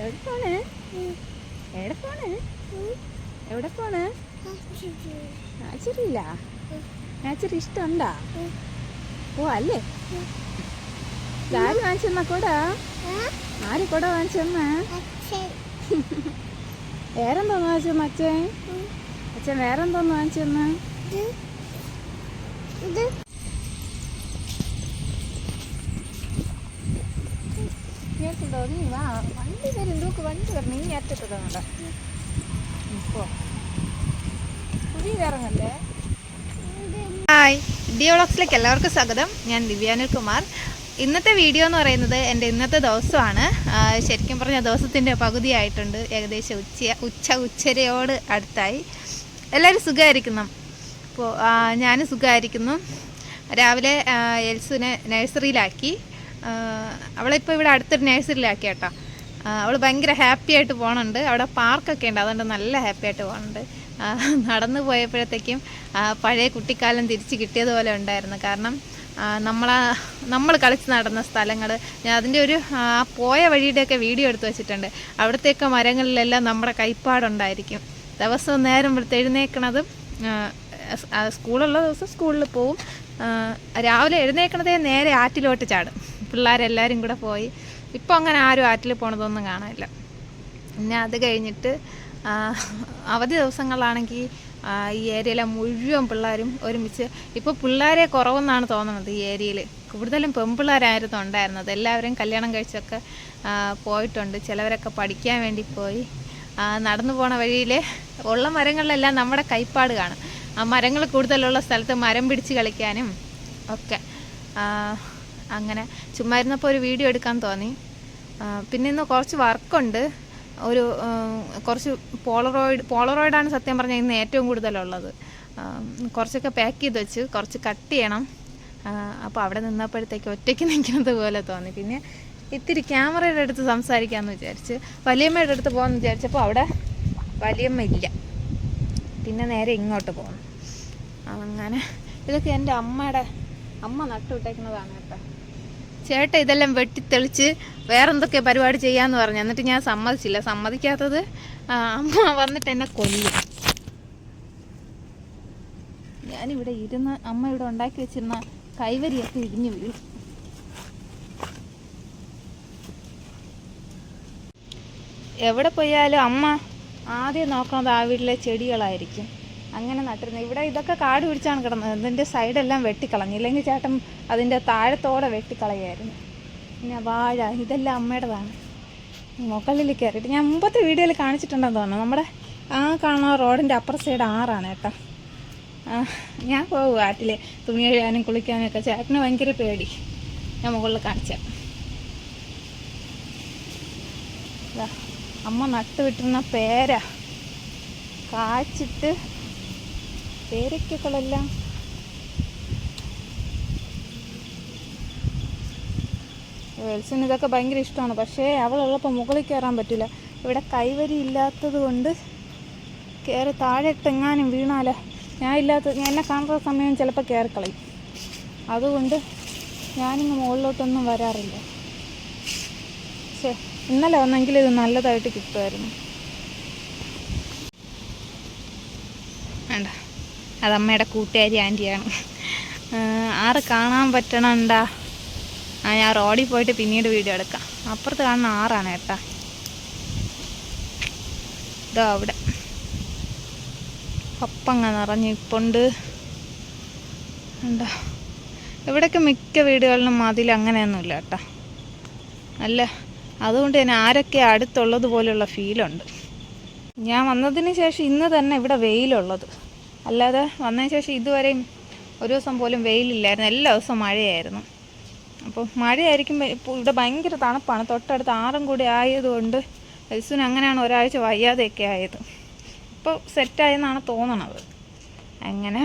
എവിടെ പോണ് എവിടെ പോണ് എവിടെ പോണ് നാച്ചറിയില്ല നാച്ചറി ഇഷ്ടമുണ്ടാ? ഓ അല്ലേ ആര് വാങ്ങിച്ചെന്ന കൂട? ആര് കൂടെ വാങ്ങിച്ചെന്ന? വേറെന്തോന്ന് വാങ്ങിച്ചെന്ന അച്ഛൻ? അച്ഛൻ വേറെന്തോന്ന് വാങ്ങിച്ചെന്ന? കേട്ടിട്ടോ നീ വാ. വണ്ടി വരും വണ്ടി വരണം. ഇപ്പോ. കുഴി ഇറങ്ങല്ലേ ഹായ്. ഡിയോളക്സിലേക്ക് എല്ലാവർക്കും സ്വാഗതം. ഞാൻ ദിവ്യാനിൽ കുമാർ. ഇന്നത്തെ വീഡിയോ എന്ന് പറയുന്നത് എന്റെ ഇന്നത്തെ ദിവസമാണ്. ശരിക്കും പറഞ്ഞ ദിവസത്തിന്റെ പകുതിയായിട്ടുണ്ട്. ഏകദേശം ഉച്ച ഉച്ച ഉച്ചരയോട് അടുത്തായി. എല്ലാവരും സുഖമായിരിക്കുന്നു. അപ്പോൾ ഞാൻ സുഖമായിരിക്കുന്നു. രാവിലെ എൽസുവിനെ നഴ്സറിയിലാക്കി. അവളിപ്പോൾ ഇവിടെ അടുത്തൊരു നഴ്സറിയിലാക്കി കേട്ടോ. അവൾ ഭയങ്കര ഹാപ്പി ആയിട്ട് പോകണുണ്ട് അവിടെ പാർക്കൊക്കെ ഉണ്ട്. അതുകൊണ്ട് നല്ല ഹാപ്പി ആയിട്ട് പോകുന്നുണ്ട് നടന്നു പോയപ്പോഴത്തേക്കും പഴയ കുട്ടിക്കാലം തിരിച്ച് കിട്ടിയതുപോലെ ഉണ്ടായിരുന്നു. കാരണം നമ്മൾ നമ്മൾ കളിച്ച് നടന്ന സ്ഥലങ്ങൾ ഞാൻ അതിന്റെ ഒരു പോയ വഴിയുടെയൊക്കെ വീഡിയോ എടുത്തു വെച്ചിട്ടുണ്ട്. അവിടത്തെയൊക്കെ മരങ്ങളിലെല്ലാം നമ്മുടെ കൈപ്പാടുണ്ടായിരിക്കും. ദിവസവും നേരം വെളുത്ത് എഴുന്നേക്കണതും സ്കൂളുള്ള ദിവസം സ്കൂളിൽ പോവും. രാവിലെ എഴുന്നേക്കണതേ നേരെ ആറ്റിലോട്ട് ചാടും. പിള്ളേരെല്ലാവരും കൂടെ പോയി. ഇപ്പോൾ അങ്ങനെ ആരും ആറ്റിൽ പോണതൊന്നും കാണാനില്ല. പിന്നെ അത് കഴിഞ്ഞിട്ട് അവധി ദിവസങ്ങളാണെങ്കിൽ ഈ ഏരിയയിലെ മുഴുവൻ പിള്ളേരും ഒരുമിച്ച്. ഇപ്പോൾ പിള്ളേരെ കുറവെന്നാണ് തോന്നുന്നത് ഈ ഏരിയയിൽ കൂടുതലും പെൺപിള്ളേരായിരുന്നു ഉണ്ടായിരുന്നത്. എല്ലാവരും കല്യാണം കഴിച്ചൊക്കെ പോയിട്ടുണ്ട്. ചിലവരൊക്കെ പഠിക്കാൻ വേണ്ടി പോയി. നടന്നു പോണ വഴിയിൽ ഉള്ള മരങ്ങളിലെല്ലാം നമ്മുടെ കൈപ്പാട് കാണും. ആ മരങ്ങൾ കൂടുതലുള്ള സ്ഥലത്ത് മരം പിടിച്ച് കളിക്കാനും ഒക്കെ. അങ്ങനെ ചുമ്മാ ഇരുന്നപ്പോൾ ഒരു വീഡിയോ എടുക്കാൻ തോന്നി. പിന്നെ ഇന്ന് കുറച്ച് വർക്കുണ്ട് ഒരു കുറച്ച് പോളറോയിഡ് പോളറോയിഡാണ് സത്യം പറഞ്ഞാൽ ഇന്ന് ഏറ്റവും കൂടുതലുള്ളത്. കുറച്ചൊക്കെ പാക്ക് ചെയ്ത് വെച്ച്. കുറച്ച് കട്ട് ചെയ്യണം. അപ്പോൾ അവിടെ നിന്നപ്പോഴത്തേക്ക് ഒറ്റയ്ക്ക് നിൽക്കുന്നത് പോലെ തോന്നി. പിന്നെ ഇത്തിരി ക്യാമറയുടെ അടുത്ത് സംസാരിക്കാമെന്ന് വിചാരിച്ച്. വലിയമ്മയുടെ അടുത്ത് പോകാമെന്ന് വിചാരിച്ചപ്പോൾ അവിടെ വലിയമ്മ ഇല്ല. പിന്നെ നേരെ ഇങ്ങോട്ട് പോകണം അങ്ങനെ ഇതൊക്കെ എന്റെ അമ്മയുടെ അമ്മ നട്ടുവിട്ടേക്കുന്നതാണ് കേട്ടോ. ചേട്ട ഇതെല്ലാം വെട്ടിത്തെളിച്ച് വേറെന്തൊക്കെ പരിപാടി ചെയ്യാന്ന് പറഞ്ഞു. എന്നിട്ട് ഞാൻ സമ്മതിച്ചില്ല. സമ്മതിക്കാത്തത് അമ്മ വന്നിട്ട് എന്നെ കൊല്ലും. ഞാനിവിടെ ഇരുന്ന് അമ്മ ഇവിടെ ഉണ്ടാക്കി വെച്ചിരുന്ന കൈവരിയൊക്കെ ഇടിഞ്ഞു വീഴും. എവിടെ പോയാലും അമ്മ ആദ്യം നോക്കുന്നത് ആ വീട്ടിലെ ചെടികളായിരിക്കും. അങ്ങനെ നട്ടിരുന്നത് ഇവിടെ ഇതൊക്കെ കാട് പിടിച്ചാണ് കിടന്നത്. ഇതിന്റെ സൈഡെല്ലാം വെട്ടിക്കളഞ്ഞു. ഇല്ലെങ്കിൽ ചേട്ടൻ അതിന്റെ താഴത്തോടെ വെട്ടിക്കളയായിരുന്നു പിന്നെ വാഴ ഇതെല്ലാം അമ്മയുടേതാണ്. മുകളിൽ കയറിയിട്ട് ഞാൻ മുമ്പത്തെ വീഡിയോയിൽ കാണിച്ചിട്ടുണ്ടെന്ന് തോന്നുന്നു. നമ്മുടെ ആ കാണുന്ന റോഡിന്റെ അപ്പുറ സൈഡ് ആറാണ് കേട്ടോ. ഞാൻ പോകും ആറ്റിൽ. തുണി കഴുകാനും കുളിക്കാനും ഒക്കെ. ചേട്ടന് ഭയങ്കര പേടി. ഞാൻ മുകളിൽ കാണിച്ചാൽ ദാ, അമ്മ നട്ടുവിട്ടിരുന്ന പേര കാച്ചിട്ട് പേരയ്ക്കുകളെല്ലാം. വെൽസിന് ഇതൊക്കെ ഭയങ്കര ഇഷ്ടമാണ്. പക്ഷേ അവളുള്ളപ്പോൾ മുകളിൽ കയറാൻ പറ്റില്ല. ഇവിടെ കൈവരി ഇല്ലാത്തത് കൊണ്ട് കയറി താഴെ ഇട്ടെങ്ങാനും വീണാലോ ഞാൻ ഇല്ലാത്ത എന്നെ കാണുന്ന സമയം ചിലപ്പോൾ കയറിക്കളയും. അതുകൊണ്ട് ഞാനിങ്ങ് മുകളിലോട്ടൊന്നും വരാറില്ല. പക്ഷേ ഇന്നലെ വന്നെങ്കിൽ ഇത് നല്ലതായിട്ട് കിട്ടുമായിരുന്നു വേണ്ട അതമ്മയുടെ കൂട്ടുകാരി ആന്റിയാണ്. ആറ് കാണാൻ പറ്റണണ്ടാ? ആ ഞാൻ റോഡിൽ പോയിട്ട് പിന്നീട് വീഡിയോ എടുക്കാം. അപ്പുറത്ത് കാണുന്ന ആറാണ് കേട്ടാ. ഇതോ അവിടെ. പപ്പങ്ങ നിറഞ്ഞിപ്പുണ്ട് ഉണ്ടോ ഇവിടെയൊക്കെ മിക്ക വീടുകളിലും മതിൽ അങ്ങനെയൊന്നുമില്ല കേട്ടാ. അല്ല അതുകൊണ്ട് തന്നെ ആരൊക്കെ അടുത്തുള്ളത് പോലെയുള്ള ഫീലുണ്ട് ഞാൻ വന്നതിന് ശേഷം ഇന്ന് തന്നെ ഇവിടെ വെയിലുള്ളത്. അല്ലാതെ വന്നതിന് ശേഷം ഇതുവരെയും ഒരു ദിവസം പോലും വെയിലില്ലായിരുന്നു. എല്ലാ ദിവസവും മഴയായിരുന്നു. അപ്പോൾ മഴയായിരിക്കും ഇവിടെ ഭയങ്കര തണുപ്പാണ്. തൊട്ടടുത്ത് ആറും കൂടി ആയതുകൊണ്ട് എൽസുന് അങ്ങനെയാണ് ഒരാഴ്ച വയ്യാതെയൊക്കെ ആയത്. ഇപ്പോൾ സെറ്റായെന്നാണ് തോന്നണത്. അങ്ങനെ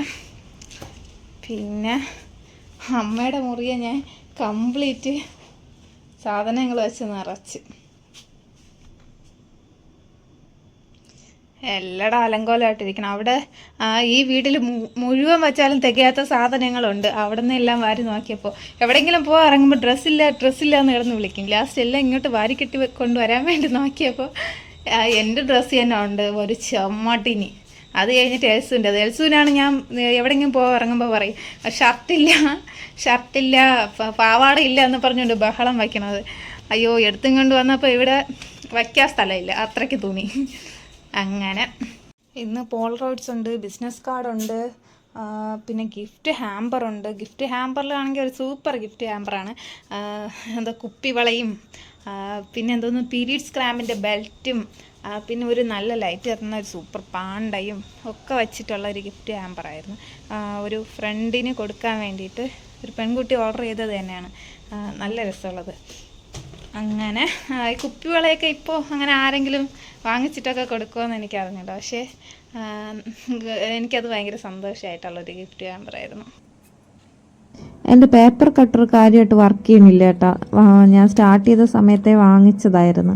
പിന്നെ അമ്മയുടെ മുറിയെ ഞാൻ കംപ്ലീറ്റ് സാധനങ്ങൾ വെച്ച് നിറച്ച്. എല്ലായിടും അലങ്കോലമായിട്ടിരിക്കണം അവിടെ ഈ വീട്ടിൽ മുഴുവൻ വെച്ചാലും തികയാത്ത സാധനങ്ങളുണ്ട്. അവിടെ നിന്ന് എല്ലാം വാരി നോക്കിയപ്പോൾ എവിടെയെങ്കിലും പോകാൻ ഇറങ്ങുമ്പോൾ ഡ്രസ്സില്ല ഡ്രസ്സില്ല എന്ന് കിടന്ന് വിളിക്കും. ലാസ്റ്റ് എല്ലാം ഇങ്ങോട്ട് വാരി കെട്ടി കൊണ്ടുവരാൻ വേണ്ടി നോക്കിയപ്പോൾ എന്റെ ഡ്രസ്സ് തന്നെ ഉണ്ട് ഒരു ചമ്മട്ടിനി. അത് കഴിഞ്ഞിട്ട് എൽസുണ്ട് അത് എൽസുവിനാണ് ഞാൻ എവിടെയെങ്കിലും പോകാൻ ഇറങ്ങുമ്പോൾ പറയും ഷർട്ടില്ല ഷർട്ടില്ല പാവാട ഇല്ല എന്ന് പറഞ്ഞുകൊണ്ട് ബഹളം വയ്ക്കണത്. അയ്യോ എടുത്തും കൊണ്ട് വന്നപ്പോൾ ഇവിടെ വയ്ക്കാൻ സ്ഥലമില്ല അത്രയ്ക്ക് തുണി. അങ്ങനെ. ഇന്ന് റോഡ്സ് ഉണ്ട് ബിസിനസ് കാർഡുണ്ട് പിന്നെ ഗിഫ്റ്റ് ഹാമ്പർ ഉണ്ട്. ഗിഫ്റ്റ് ഹാമ്പറിലാണെങ്കിൽ ഒരു സൂപ്പർ ഗിഫ്റ്റ് ഹാമ്പറാണ് എന്താ കുപ്പിവളയും വളയും പിന്നെ എന്തോന്ന് പീരീഡ്സ് ക്രാമ്പിന്റെ ബെൽറ്റും പിന്നെ ഒരു നല്ല ലൈറ്റ് തരുന്ന ഒരു സൂപ്പർ പാണ്ടയും ഒക്കെ വെച്ചിട്ടുള്ള ഒരു ഗിഫ്റ്റ് ഹാമ്പറായിരുന്നു ഒരു ഫ്രണ്ടിന് കൊടുക്കാൻ വേണ്ടിയിട്ട് ഒരു പെൺകുട്ടി ഓർഡർ ചെയ്തത് തന്നെയാണ്. നല്ല രസമുള്ളത്. അങ്ങനെ ഈ കുപ്പിവളയൊക്കെ ഇപ്പോൾ അങ്ങനെ ആരെങ്കിലും വാങ്ങിച്ചിട്ടൊക്കെ കൊടുക്കുമെന്ന് എനിക്ക് അറിഞ്ഞില്ല പക്ഷേ എനിക്കത് ഭയങ്കര സന്തോഷമായിട്ടുള്ളൊരു ഗിഫ്റ്റ് ഹാമ്പറായിരുന്നു എന്റെ പേപ്പർ കട്ടർ കാര്യമായിട്ട് വർക്ക് ചെയ്യുന്നില്ല കേട്ടോ ഞാൻ സ്റ്റാർട്ട് ചെയ്ത സമയത്തെ വാങ്ങിച്ചതായിരുന്നു.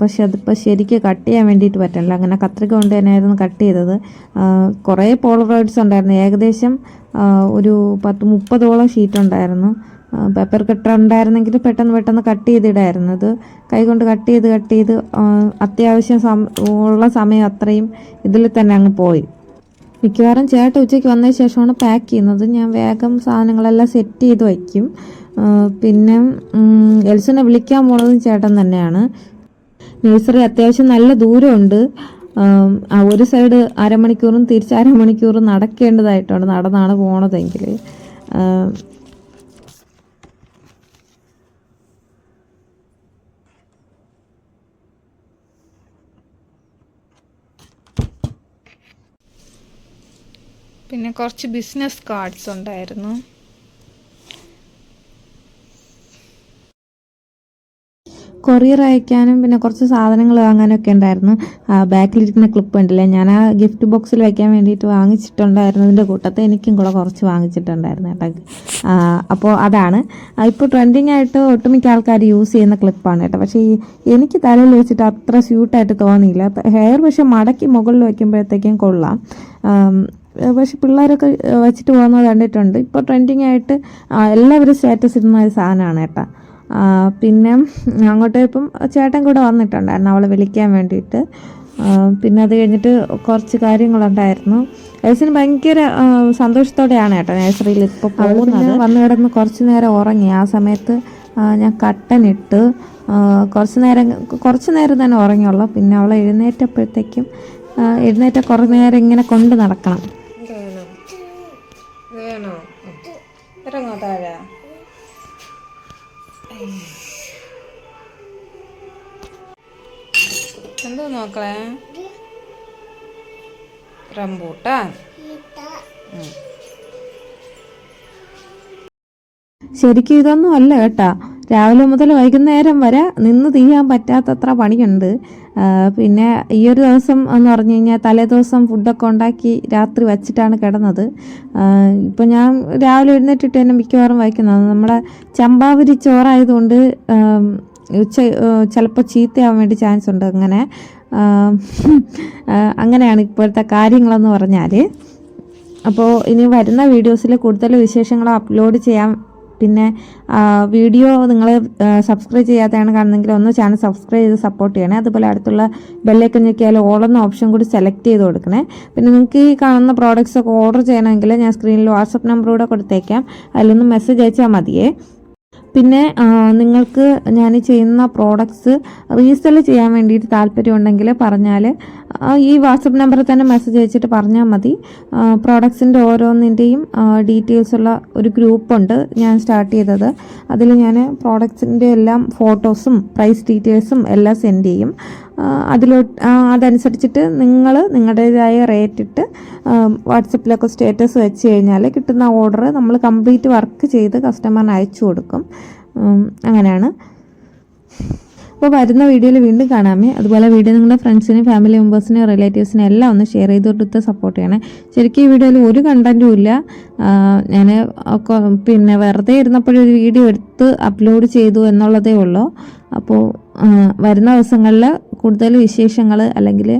പക്ഷെ അതിപ്പോൾ ശരിക്ക് കട്ട് ചെയ്യാൻ വേണ്ടിയിട്ട് പറ്റില്ല. അങ്ങനെ കത്രിക കൊണ്ട് തന്നെയായിരുന്നു കട്ട് ചെയ്തത്. കുറേ പോളറോയിഡ്സ് ഉണ്ടായിരുന്നു. ഏകദേശം ഒരു പത്ത് മുപ്പതോളം ഷീറ്റ് ഉണ്ടായിരുന്നു. പേപ്പർ കട്ടർ ഉണ്ടായിരുന്നെങ്കിൽ പെട്ടെന്ന് പെട്ടെന്ന് കട്ട് ചെയ്തിടായിരുന്നു. അത് കൈകൊണ്ട് കട്ട് ചെയ്ത് കട്ട് ചെയ്ത് അത്യാവശ്യം ഉള്ള സമയം അത്രയും ഇതിൽ തന്നെ അങ്ങ് പോയി. മിക്കവാറും ചേട്ട ഉച്ചയ്ക്ക് വന്നതിന് ശേഷമാണ് പാക്ക് ചെയ്യുന്നത്. ഞാൻ വേഗം സാധനങ്ങളെല്ലാം സെറ്റ് ചെയ്ത് വയ്ക്കും. പിന്നെ എൽസിനെ വിളിക്കാൻ പോണതും ചേട്ടൻ തന്നെയാണ്. നഴ്സറി അത്യാവശ്യം നല്ല ദൂരമുണ്ട്. ഒരു സൈഡ് അരമണിക്കൂറും തിരിച്ച് അരമണിക്കൂറും നടക്കേണ്ടതായിട്ടുണ്ട്. നടന്നാണ് പോണതെങ്കിൽ. പിന്നെ കുറച്ച് ബിസിനസ് കാർഡ്സ് ഉണ്ടായിരുന്നു. കൊറിയർ അയക്കാനും പിന്നെ കുറച്ച് സാധനങ്ങൾ വാങ്ങാനൊക്കെ ഉണ്ടായിരുന്നു. ബാക്കിലിരിക്കുന്ന ക്ലിപ്പ് ഉണ്ടല്ലേ ഞാൻ ആ ഗിഫ്റ്റ് ബോക്സിൽ വയ്ക്കാൻ വേണ്ടിയിട്ട് വാങ്ങിച്ചിട്ടുണ്ടായിരുന്നതിന്റെ കൂട്ടത്തിൽ എനിക്കും കൂടെ കുറച്ച് വാങ്ങിച്ചിട്ടുണ്ടായിരുന്നു കേട്ടോ. അപ്പോൾ അതാണ്. ഇപ്പോൾ ട്രെൻഡിങ് ആയിട്ട് ഒട്ടുമിക്ക ആൾക്കാർ യൂസ് ചെയ്യുന്ന ക്ലിപ്പാണ് കേട്ടോ. പക്ഷേ ഈ എനിക്ക് തലയിൽ വെച്ചിട്ട് അത്ര സ്യൂട്ടായിട്ട് തോന്നിയില്ല. ഹെയർ പക്ഷെ മടക്കി മുകളിൽ വയ്ക്കുമ്പോഴത്തേക്കും കൊള്ളാം. പക്ഷെ പിള്ളേരൊക്കെ വെച്ചിട്ട് പോകുന്നത് കണ്ടിട്ടുണ്ട്. ഇപ്പോൾ ട്രെൻഡിങ് ആയിട്ട് എല്ലാവരും സ്റ്റാറ്റസ് ഇടുന്ന ഒരു സാധനമാണ് കേട്ടോ പിന്നെ അങ്ങോട്ട് ഇപ്പം ചേട്ടൻ കൂടെ വന്നിട്ടുണ്ടായിരുന്നു അവളെ വിളിക്കാൻ വേണ്ടിയിട്ട്. പിന്നെ അത് കഴിഞ്ഞിട്ട് കുറച്ച് കാര്യങ്ങളുണ്ടായിരുന്നു. എൽസിന് ഭയങ്കര സന്തോഷത്തോടെയാണ് കേട്ടോ നഴ്സറിയിൽ ഇപ്പോൾ പോകുന്നത്. വന്നു കിടന്ന് കുറച്ച് നേരം ഉറങ്ങി. ആ സമയത്ത് ഞാൻ കട്ടനിട്ട് ഇട്ട് കുറച്ച് നേരം കുറച്ച് നേരം തന്നെ ഉറങ്ങിയുള്ളൂ. പിന്നെ അവളെ എഴുന്നേറ്റപ്പോഴത്തേക്കും എഴുന്നേറ്റ കുറേ നേരം ഇങ്ങനെ കൊണ്ട് നടക്കണം. എന്തോ നോക്കളെ? റംബൂട്ടാൻ. ശരിക്കും ഇതൊന്നും അല്ല കേട്ടാ. രാവിലെ മുതൽ വൈകുന്നേരം വരെ നിന്ന് തീയാൻ പറ്റാത്തത്ര പണിയുണ്ട്. പിന്നെ ഈ ഒരു ദിവസം എന്ന് പറഞ്ഞു കഴിഞ്ഞാൽ തലേ ദിവസം ഫുഡൊക്കെ ഉണ്ടാക്കി രാത്രി വച്ചിട്ടാണ് കിടന്നത്. ഇപ്പം ഞാൻ രാവിലെ എഴുന്നേറ്റിട്ട് തന്നെ മിക്കവാറും വായിക്കുന്നത്. നമ്മുടെ ചമ്പാവരി ചോറായതുകൊണ്ട് ഉച്ച ചിലപ്പോൾ ചീത്തയാവാൻ വേണ്ടി ചാൻസ് ഉണ്ട്. അങ്ങനെ അങ്ങനെയാണ് ഇപ്പോഴത്തെ കാര്യങ്ങളെന്ന് പറഞ്ഞാൽ അപ്പോൾ ഇനി വരുന്ന വീഡിയോസിൽ കൂടുതൽ വിശേഷങ്ങൾ അപ്ലോഡ് ചെയ്യാം. പിന്നെ വീഡിയോ നിങ്ങൾ സബ്സ്ക്രൈബ് ചെയ്യാത്തതാണ് കാണുന്നെങ്കിൽ ഒന്ന് ചാനൽ സബ്സ്ക്രൈബ് ചെയ്ത് സപ്പോർട്ട് ചെയ്യണേ. അതുപോലെ അടുത്തുള്ള ബെല്ലൈക്കൻ ഞെക്കിയാൽ ഓൾ എന്ന ഓപ്ഷൻ കൂടി സെലക്ട് ചെയ്ത് കൊടുക്കണേ. പിന്നെ നിങ്ങൾക്ക് ഈ കാണുന്ന പ്രോഡക്റ്റ്സ് ഒക്കെ ഓർഡർ ചെയ്യണമെങ്കിൽ ഞാൻ സ്ക്രീനിൽ വാട്സപ്പ് നമ്പർ കൂടെ കൊടുത്തേക്കാം. അതിലൊന്ന് മെസ്സേജ് അയച്ചാൽ മതിയേ. പിന്നെ നിങ്ങൾക്ക് ഞാൻ ചെയ്യുന്ന പ്രോഡക്ട്സ് റീസെൽ ചെയ്യാൻ വേണ്ടിയിട്ട് താല്പര്യമുണ്ടെങ്കിൽ പറഞ്ഞാൽ ഈ വാട്സപ്പ് നമ്പറിൽ തന്നെ മെസ്സേജ് അയച്ചിട്ട് പറഞ്ഞാൽ മതി. പ്രോഡക്ട്സിന്റെ ഓരോന്നിന്റെയും ഡീറ്റെയിൽസ് ഉള്ള ഒരു ഗ്രൂപ്പുണ്ട് ഞാൻ സ്റ്റാർട്ട് ചെയ്തത്. അതിൽ ഞാൻ പ്രോഡക്ട്സിന്റെ എല്ലാം ഫോട്ടോസും പ്രൈസ് ഡീറ്റെയിൽസും എല്ലാം സെൻഡ് ചെയ്യും. അതിലോട്ട് അതനുസരിച്ചിട്ട് നിങ്ങൾ നിങ്ങളുടേതായ റേറ്റ് ഇട്ട് വാട്സപ്പിലൊക്കെ സ്റ്റേറ്റസ് വെച്ച് കഴിഞ്ഞാൽ കിട്ടുന്ന ഓർഡർ നമ്മൾ കംപ്ലീറ്റ് വർക്ക് ചെയ്ത് കസ്റ്റമറിന് അയച്ചു കൊടുക്കും. അങ്ങനെയാണ്. അപ്പോൾ വരുന്ന വീഡിയോയിൽ വീണ്ടും കാണാമേ. അതുപോലെ വീഡിയോ നിങ്ങളുടെ ഫ്രണ്ട്സിനും ഫാമിലി മെമ്പേഴ്സിനും റിലേറ്റീവ്സിനും എല്ലാം ഒന്ന് ഷെയർ ചെയ്ത് കൊടുത്ത് സപ്പോർട്ട് ചെയ്യണേ. ശരിക്കും ഈ വീഡിയോയിൽ ഒരു കണ്ടന്റും ഇല്ല. ഞാൻ പിന്നെ വെറുതെ ഇരുന്നപ്പോഴൊരു വീഡിയോ എടുത്ത് അപ്ലോഡ് ചെയ്തു എന്നുള്ളതേ ഉള്ളൂ. അപ്പോൾ വരുന്ന ദിവസങ്ങളിൽ കൂടുതൽ വിശേഷങ്ങൾ അല്ലെങ്കിൽ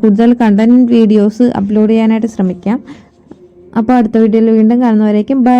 കൂടുതൽ കണ്ടന്റ് വീഡിയോസ് അപ്ലോഡ് ചെയ്യാനായിട്ട് ശ്രമിക്കാം. അപ്പോൾ അടുത്ത വീഡിയോയിൽ വീണ്ടും കാണുന്നവരേക്കും ബൈ